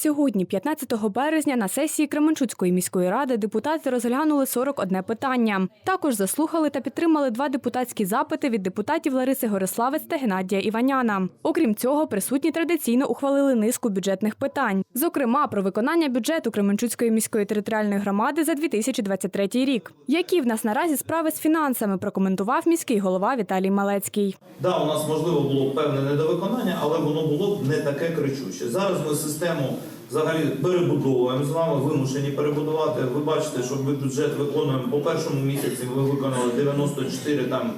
Сьогодні, 15 березня, на сесії Кременчуцької міської ради депутати розглянули 41 питання. Також заслухали та підтримали два депутатські запити від депутатів Лариси Гориславець та Геннадія Іваняна. Окрім цього, присутні традиційно ухвалили низку бюджетних питань. Зокрема, про виконання бюджету Кременчуцької міської територіальної громади за 2023 рік. Які в нас наразі справи з фінансами, прокоментував міський голова Віталій Малецький. Да, у нас можливо було певне недовиконання, але воно було не таке кричуще. Зараз ми систему взагалі перебудовуємо з вами, вимушені перебудувати. Ви бачите, що ми бюджет виконуємо по першому місяці. Ми виконали 94 там і 1.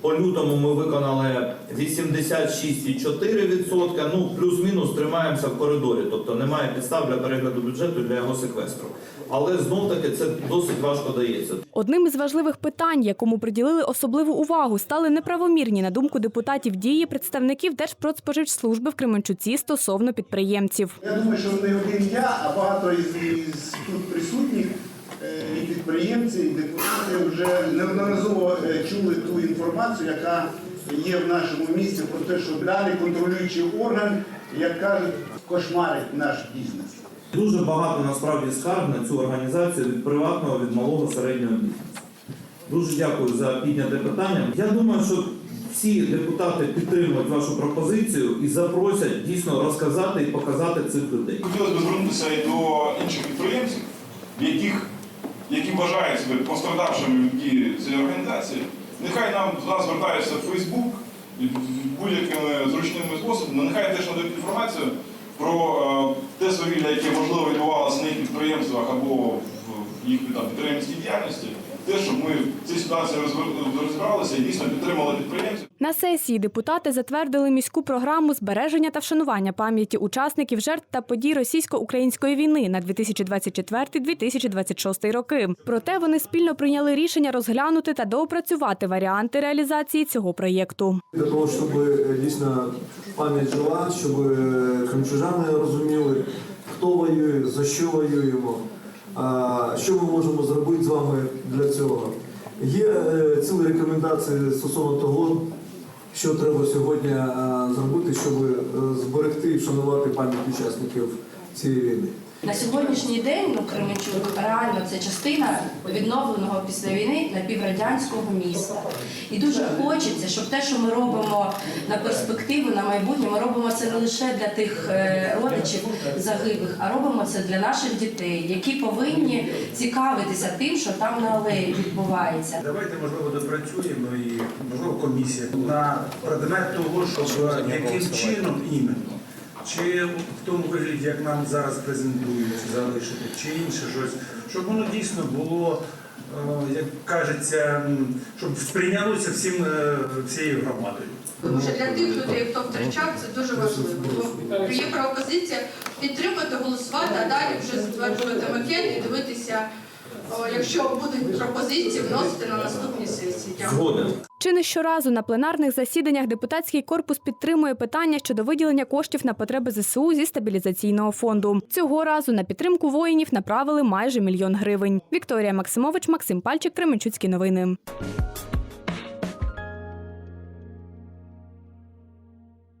По лютому ми виконали 86,4%. Ну плюс-мінус тримаємося в коридорі, тобто немає підстав для перегляду бюджету для його секвестру. Але знов таки це досить важко дається. Одним із важливих питань, якому приділили особливу увагу, стали неправомірні, на думку депутатів, дії представників Держпродспоживслужби в Кременчуці стосовно підприємців. Я думаю, що не один я, а багато із, із тут присутніх і підприємці, і депутати вже неодноразово е, чули ту інформацію, яка є в нашому місті про те, що далі контролюючий орган, як кажуть, кошмарить наш бізнес. Дуже багато насправді скарг на цю організацію від приватного, від малого середнього бізнесу. Дуже дякую за підняте питання. Я думаю, що всі депутати підтримують вашу пропозицію і запросять дійсно розказати і показати цих людей. Хотілося б звернутися і до інших підприємців, в яких, які бажають себе пострадавшими від дії цієї організації. Нехай нам до нас звертаються в Фейсбук будь-якими зручними способами, нехай теж надають інформацію про е, те свавілля, яке можливо відбувалося на їх підприємствах або в їх там, підприємницькій діяльності. Те, щоб ми в цій ситуації розібралися і дійсно підтримали підприємців. На сесії депутати затвердили міську програму збереження та вшанування пам'яті учасників жертв та подій російсько-української війни на 2024-2026 роки. Проте вони спільно прийняли рішення розглянути та доопрацювати варіанти реалізації цього проєкту. Для того, щоб е, дійсно пам'ять жила, щоб е, кримчужани розуміли, хто воює, за що воюємо, що ми можемо зробити з вами для цього. Є е, цілі рекомендації стосовно того, що треба сьогодні е, зробити, щоб е, зберегти і вшанувати пам'ять учасників цієї війни. На сьогоднішній день ну, Кременчук реально це частина відновленого після війни напіврадянського міста. І дуже хочеться, щоб те, що ми робимо на перспективу, на майбутнє, ми робимо це не лише для тих е, родичів загиблих, а робимо це для наших дітей, які повинні цікавитися тим, що там на алеї відбувається. Давайте, можливо, допрацюємо і, можливо, комісія на предмет того, щоб яким чином іменно. Чи в тому вигляді, як нам зараз презентують, залишити, чи інше щось, щоб воно дійсно було, е, як кажеться, щоб сприйнялося всім е, всією громадою. Тому що для тих людей, хто втрачав, це дуже важливо. Тому є пропозиція підтримати, голосувати, а далі вже затверджувати макет і дивитися, якщо будуть пропозиції, вносити на наступні сесії. Дякую. Чи не щоразу на пленарних засіданнях депутатський корпус підтримує питання щодо виділення коштів на потреби ЗСУ зі стабілізаційного фонду. Цього разу на підтримку воїнів направили майже мільйон гривень. Вікторія Максимович, Максим Пальчик, Кременчуцькі новини.